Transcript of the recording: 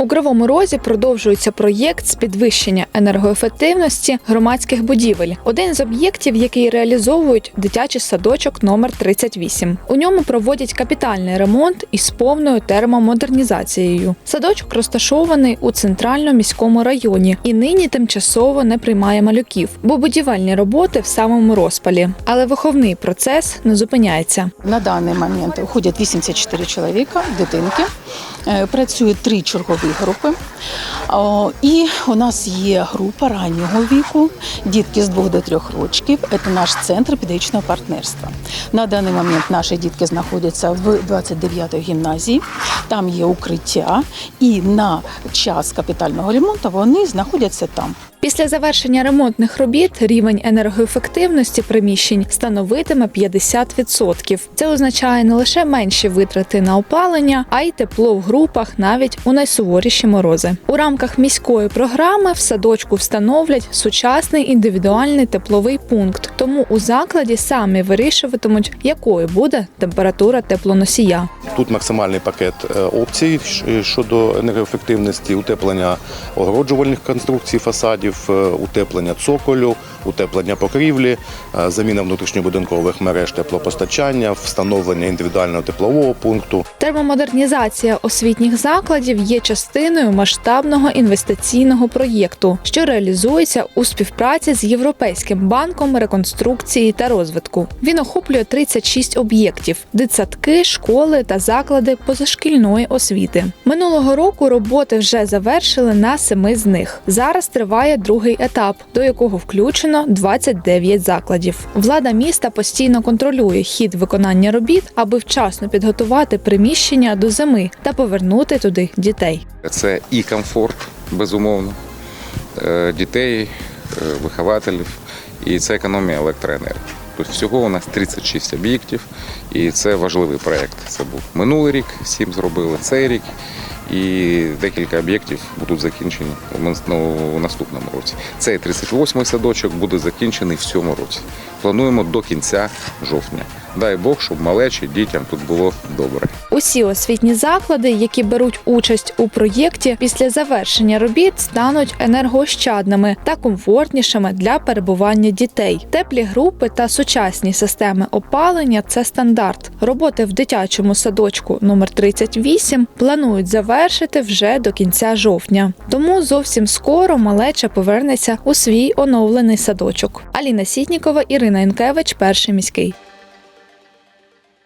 У Кривому Розі продовжується проєкт з підвищення енергоефективності громадських будівель. Один з об'єктів, який реалізовують дитячий садочок номер 38. У ньому проводять капітальний ремонт із повною термомодернізацією. Садочок розташований у центральному міському районі і нині тимчасово не приймає малюків, бо будівельні роботи в самому розпалі. Але виховний процес не зупиняється. На даний момент входять 84 чоловіка, дитинки. Е, Працюють три чергові групи. І у нас є група раннього віку, дітки з 2 до 3 років. Це наш центр педагогічного партнерства. На даний момент наші дітки знаходяться в 29-й гімназії. Там є укриття, і на час капітального ремонту вони знаходяться там. Після завершення ремонтних робіт рівень енергоефективності приміщень становитиме 50%. Це означає не лише менші витрати на опалення, а й тепло в групах навіть у найсуворіші морози. У рамках міської програми в садочку встановлять сучасний індивідуальний тепловий пункт. Тому у закладі самі вирішуватимуть, якою буде температура теплоносія. Тут максимальний пакет е, опцій щодо енергоефективності, утеплення огороджувальних конструкцій фасадів, е, утеплення цоколю, утеплення покрівлі, е, заміна внутрішньобудинкових мереж теплопостачання, встановлення індивідуального теплового пункту. Термомодернізація освітніх закладів є частиною масштабного інвестиційного проєкту, що реалізується у співпраці з Європейським банком реконструкції та розвитку. Він охоплює 36 об'єктів: дитсадки, школи та заклади позашкільної освіти. Минулого року роботи вже завершили на семи з них. Зараз триває другий етап, до якого включено 29 закладів. Влада міста постійно контролює хід виконання робіт, аби вчасно підготувати приміщення до зими та повернути туди дітей. Це і комфорт, безумовно, е, дітей, е, вихователів, і це економія електроенергії. Тобто всього у нас 36 об'єктів, і це важливий проєкт. Це був минулий рік, сім зробили цей рік, і декілька об'єктів будуть закінчені у ну, наступному році. Цей 38-й садочок буде закінчений в цьому році. Плануємо до кінця жовтня. Дай Бог, щоб малечі дітям тут було добре. Усі освітні заклади, які беруть участь у проєкті, після завершення робіт стануть енергоощадними та комфортнішими для перебування дітей. Теплі групи та сучасні системи опалення це стандарт. Роботи в дитячому садочку номер 38 планують завершити вже до кінця жовтня. Тому зовсім скоро малеча повернеться у свій оновлений садочок. Аліна Сітнікова, Ірина Інкевич, перший міський.